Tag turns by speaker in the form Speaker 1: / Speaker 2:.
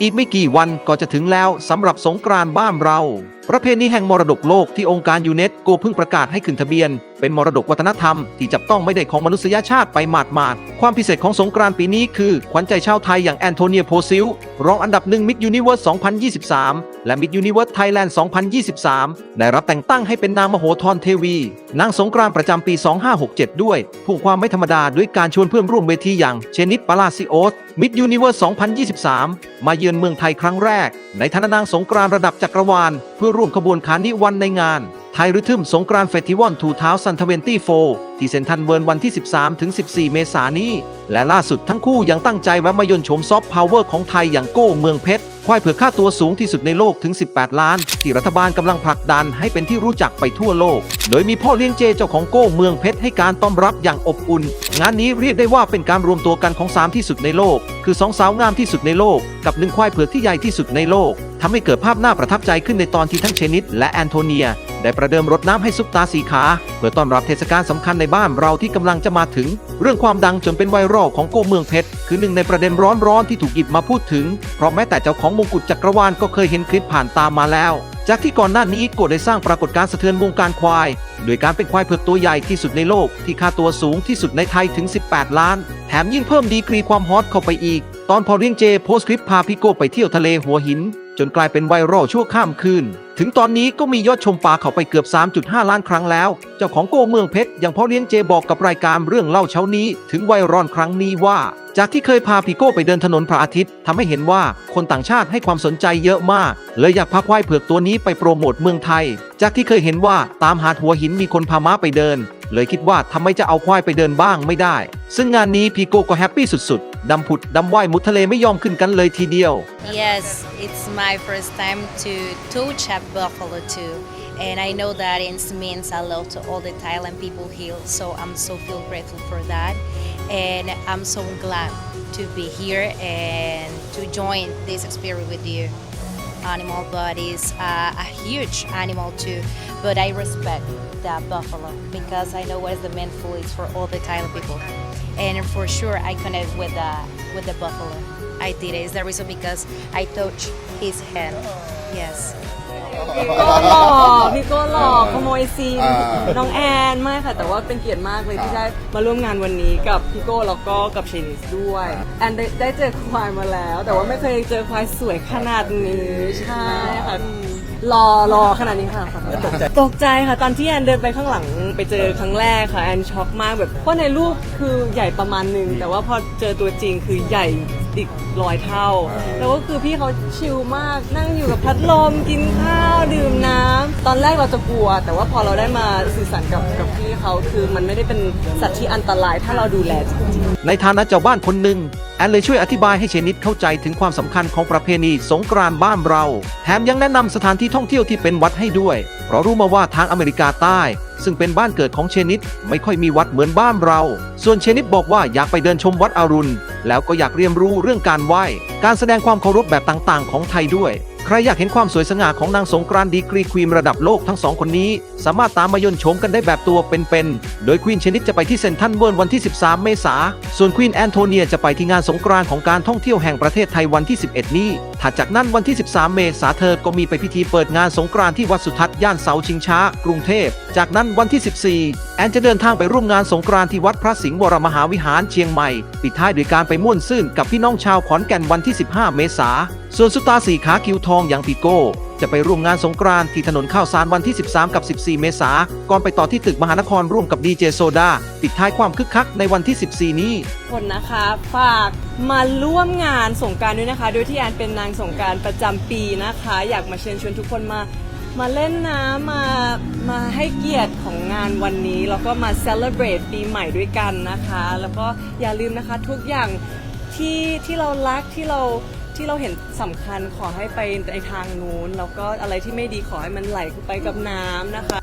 Speaker 1: อีกไม่กี่วันก็จะถึงแล้วสำหรับสงกรานต์บ้านเรา ประเพณีแห่งมรดกโลกที่องค์การยูเนสโกเพิ่งประกาศให้ขึ้นทะเบียน เป็นมรดกวัฒนธรรมที่จับต้องไม่ได้ของมนุษยชาติไปหมาดๆความพิเศษของสงกรานต์ปีนี้คือ ขวัญใจชาวไทยอย่างแอนโทเนียโพซิล รองอันดับหนึ่งมิดยูนิเวิร์ส 2023 และมิดยูนิเวิร์สไทยแลนด์ 2023 ได้รับแต่งตั้งให้เป็นนางมโหธรเทวี นางสงกรานต์ประจำปี 2567 ด้วย ผู้ความไม่ธรรมดาด้วยการชวนเพื่อนร่วมเวทีอย่างเชนิดปาลาซิโอสมิดยูนิเวิร์ส 2023 มาเยือนเมืองไทยครั้งแรก ในฐานะนางสงกรานต์ระดับจักรวาลเพื่อร่วมขบวนขานิวันในงานไทยริทึมสงกรานต์เฟสติวัล2024ที่เซนทรัลเวิร์นวันที่ 13 ถึง 14 เมษายนนี้ และล่าสุดทั้งคู่ยังตั้งใจแวะมายนชมซอฟต์พาวเวอร์ของไทยอย่างโก้เมืองเพชรควายเผือกค่าตัวสูงที่สุดในโลกถึง 18 ล้าน ที่รัฐบาลกำลังผลักดันให้เป็นที่รู้จักไปทั่วโลก โดยมีพ่อเลี้ยงเจเจ้าของโก้เมืองเพชรให้การต้อนรับอย่างอบอุ่น งานนี้เรียกได้ว่าเป็นการรวมตัวกันของ 3 ที่สุดในโลก คือสองสาวงามที่สุดในโลก กับหนึ่งควายเผือกที่ใหญ่ที่สุดในโลก ทำให้เกิดภาพน่าประทับใจขึ้นในตอนที่ทั้งเชนิดและแอนโทเนีย ได้ประเดิมรดน้ำให้ซุปตาสีขา เพื่อต้อนรับเทศกาลสำคัญในบ้านเราที่กำลังจะมาถึง เรื่องความดังจนเป็นไวรัลของโก้เมืองเพชรคือหนึ่งในประเด็นร้อนๆที่ถูกหยิบมาพูดถึง เพราะแม้แต่เจ้าของมงกุฎจักรวาลก็เคยเห็นคลิปผ่านตามมาแล้ว จากที่ก่อนหน้านี้โกดได้สร้างปรากฏการณ์สะเทือนวงการควายโดยการเป็นควายเผือกตัวใหญ่ที่สุดในโลกที่ค่าตัวสูงที่สุดในไทยถึง 18 ล้าน แถมยิ่งเพิ่มดีกรีความฮอตเข้าไปอีก ตอนพอเลี้ยงเจโพสคลิปพาพี่โก้ไปเที่ยวทะเลหัวหิน จนกลายเป็นไวรัลชั่วข้ามคืน ถึงตอนนี้ก็มียอดชมปลาเขาไปเกือบ 3.5 ล้านครั้งแล้ว เจ้าของโก้เมืองเพชรยังพ่อเลี้ยงเจบอกกับรายการเรื่องเล่าเช้านี้ ถึงไวรัลครั้งนี้ว่า จากที่เคยพาพี่โก้ไปเดินถนนพระอาทิตย์ทำให้เห็นว่าคนต่างชาติให้ความสนใจเยอะมากเลยอยากพาควายเผือกตัวนี้ไปโปรโมทเมืองไทย จากที่เคยเห็นว่าตามหาดหัวหินมีคนพาม้าไปเดิน เลยคิดว่าทำไมจะเอาควายไปเดินบ้างไม่ได้ ซึ่งงานนี้พี่โก้ก็แฮปปี้สุดๆ ดำผุดดำว่ายมุดทะเลไม่ยอมขึ้นกันเลยทีเดียว
Speaker 2: Yes, it's my first time to touch a buffalo too. And I know that it means a lot to all the Thailand people here, so I'm so feel grateful for that. And I'm so glad to be here and to join this experience with you. Animal bodies are a huge animal too, but I respect the buffalo because I know what is the main food is for all the Thailand people. And for sure, I connect with the with the buffalo. I did it. It's the reason because I touched his hand. Yes.
Speaker 3: พี่โก้หลอกพี่โก้หลอกขโมยซีน
Speaker 4: อ่า
Speaker 3: น้องแอนไม่ค่ะ แต่ว่าเป็นเกียรติมากเลยที่ได้มาร่วมงานวันนี้กับพี่โก้แล้วก็กับเชนิสด้วยแอนได้ได้เจอควายมาแล้ว แต่ว่าไม่เคยเจอควายสวยขนาดนี้ใช่ค่ะรอรอขนาดนี้ค่ะขอโทษตกใจตกใจค่ะ ตอนที่แอนเดินไปข้างหลังไปเจอครั้งแรกค่ะแอนช็อกมากแบบเพราะในรูปคือใหญ่ประมาณหนึ่งแต่ว่าพอเจอตัวจริงคือใหญ่ อีกร้อยเท่า แล้วก็คือพี่เขาชิลมากนั่งอยู่กับพัดลมกินข้าวดื่มน้ำตอนแรกเราจะกลัว แต่ว่าพอเราได้มาสื่อสารกับกับพี่เขาคือมันไม่ได้เป็นสัตว์ที่อันตราย ถ้าเราดูแลจริงๆ
Speaker 1: ในฐานะเจ้าบ้านคนหนึ่งแอนเลยช่วยอธิบายให้เชนิดเข้าใจถึงความสำคัญของประเพณีสงกรานต์บ้านเรา แถมยังแนะนำสถานที่ท่องเที่ยวที่เป็นวัดให้ด้วย เพราะรู้มาว่าทางอเมริกาใต้ ซึ่งเป็นบ้านเกิดของเชนิดไม่ค่อยมีวัดเหมือนบ้านเรา ส่วนเชนิดบอกว่าอยากไปเดินชมวัดอรุณ แล้วก็อยากเรียนรู้เรื่องการไหว้ การแสดงความเคารพแบบต่างๆ ของไทยด้วย ใครอยากเห็นความสวยสง่าของนางสงกรานต์ดีกรีควีนระดับโลกทั้งสองคนนี้ สามารถตามมายน์ชมกันได้แบบตัวเป็นๆ โดยควีนชนิดจะไปที่เซนทรัลเวิลด์วันที่ 13 เมษา ส่วนควีนแอนโทเนียจะไปที่งานสงกรานต์ของการท่องเที่ยวแห่งประเทศไทยวันที่ 11 นี้ ถัดจากนั้นวันที่ 13 เมษาเธอก็มีไปพิธีเปิดงานสงกรานต์ที่วัดสุทัศน์ย่านเสาชิงช้า กรุงเทพ จากนั้นวันที่ 14 แอนจะเดินทางไปร่วมงานสงกรานต์ที่วัดพระสิงห์วรมหาวิหารเชียงใหม่ ปิดท้ายด้วยการไปม่วนซื่นกับพี่น้องชาวขอนแก่นวันที่ 15 เมษา ส่วนสุตาสีขาคิวทองอย่างปีโก้ จะไปร่วมงานสงกรานต์ที่ถนนข้าวสารวันที่ 13 กับ 14 เมษาก่อนไปต่อที่ตึกมหานครร่วมกับดีเจโซดาปิดท้ายความคึกคักในวันที่ 14 นี้
Speaker 3: คนนะคะฝากมาร่วมงานสงกรารด้วยนะคะ โดยที่แอนเป็นนางสงกรารประจำปีนะคะ อยากมาเชิญชวนทุกคนมา มาเล่นน้ำมามาให้เกียรติของงานวันนี้ แล้วก็มา celebrate ปีใหม่ด้วยกันนะคะ แล้วก็อย่าลืมนะคะทุกอย่างที่ที่เรารักที่เรา ที่เราเห็นสำคัญขอให้ไปในทางนู้นแล้วก็อะไรที่ไม่ดีขอให้มันไหลไปกับน้ำนะคะ